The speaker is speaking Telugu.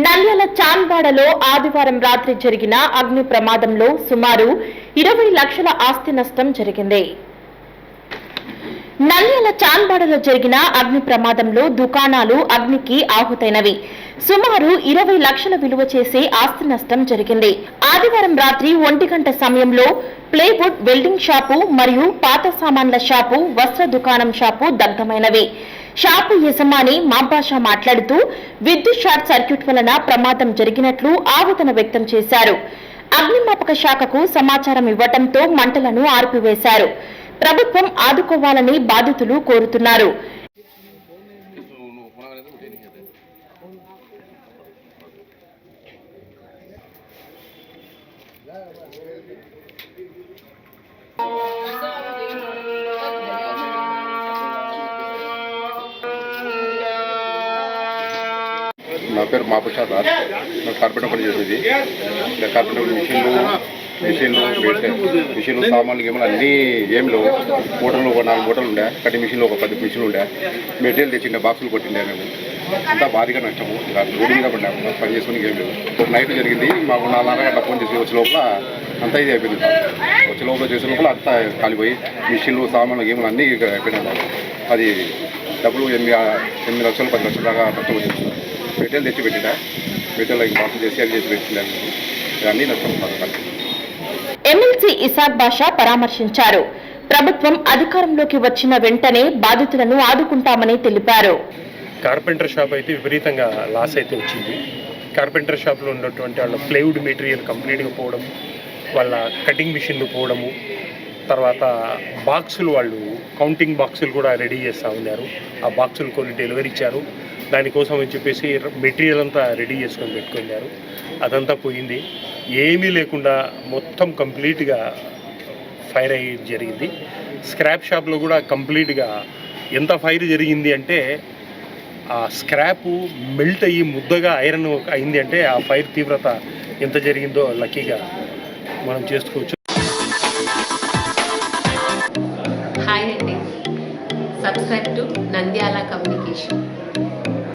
నంద్యాల చాన్వాడలో ఆదివారం రాత్రి జరిగిన అగ్ని ప్రమాదంలో సుమారు ఇరవై లక్షల ఆస్తి నష్టం జరిగింది. నంద్యాల చాన్వాడలో జరిగిన అగ్ని ప్రమాదంలో దుకాణాలు అగ్నికి ఆహుతైనవి. సుమారు ఇరవై లక్షల విలువ చేసే ఆస్తి నష్టం జరిగింది. ఆదివారం రాత్రి ఒంటి గంట సమయంలో ప్లేవుడ్ వెల్డింగ్ షాపు మరియు పాత సామాన్ల షాపు వస్త్ర దుకాణం షాపు దగ్ధమైనవి. షాపు యజమాని మాబాషా మాట్లాడుతూ విద్యుత్ షార్ట్ సర్క్యూట్ వలన ప్రమాదం జరిగినట్లు ఆవేదన వ్యక్తం చేశారు. అగ్నిమాపక శాఖకు సమాచారం ఇవ్వటంతో మంటలను ఆర్పివేశారు. ప్రభుత్వం ఆదుకోవాలని బాధితులు కోరుతున్నారు. నా పేరు మాపుషా దాస్. నేను కార్పెంటర్ పని చేసేది. కార్పెంటర్ మిషన్లు మిషన్లు మిషన్లు సామాన్లు ఏమైనా అన్నీ ఏం లేవు. మూటలు ఒక నాలుగు మూటలు ఉండే కట్టి మిషన్లు ఒక పది మిషన్లు ఉండే. మెటీరియల్ తెచ్చిండే బాక్సులు కొట్టిండే మేము. అంతా భారీగా నష్టము. ఇలా రోడ్డు మీద పడినాము పని చేసుకుని ఏం లేవు ఒక నైట్ జరిగింది. మాకు నాలుగు గంటల ఫోన్ చేసి వచ్చే లోపల అంతా ఇది అయిపోయింది. వచ్చే లోపల చేసే లోపల అంతా కాలిపోయి మిషన్లు సామాన్లు గేమాలు అన్నీ ఇక్కడ అయిపోయినాయి అది డబ్బులు ఎనిమిది ఎనిమిది లక్షలు పది లక్షల దాకా నష్టం వచ్చింది మెటీరియల్ తెచ్చి పెట్టినా. మెటీరియల్ బాక్స్ చేసి అది చేసి పెట్టినా ఇవన్నీ నష్టం సార్ ఎమ్మెల్సీ ఇసాక్ బాషా పరామర్శించారు. ప్రభుత్వం అధికారంలోకి వచ్చిన వెంటనే బాధితులను ఆదుకుంటామని తెలిపారు. కార్పెంటర్ షాప్ అయితే విపరీతంగా లాస్ అయితే వచ్చింది. కార్పెంటర్ షాప్లో ఉన్నటువంటి వాళ్ళ ప్లైవుడ్ మెటీరియల్ కంప్లీట్గా పోవడం వాళ్ళ కటింగ్ మిషన్లు పోవడము తర్వాత బాక్సులు వాళ్ళు కౌంటింగ్ బాక్సులు కూడా రెడీ చేస్తూ ఉన్నారు. ఆ బాక్సులు కొన్ని డెలివరీ ఇచ్చారు. దానికోసం అని చెప్పేసి మెటీరియల్ అంతా రెడీ చేసుకొని పెట్టుకున్నారు. అదంతా పోయింది. ఏమీ లేకుండా మొత్తం కంప్లీట్గా ఫైర్ అయ్యి జరిగింది. స్క్రాప్ షాప్లో కూడా కంప్లీట్గా ఎంత ఫైర్ జరిగింది అంటే ఆ స్క్రాప్ మెల్ట్ అయ్యి ముద్దగా ఐరన్ అయింది అంటే ఆ ఫైర్ తీవ్రత ఎంత జరిగిందో లక్కీగా మనం చేసుకోవచ్చు. హాయ్ అండి. Subscribe to Nandyal communication.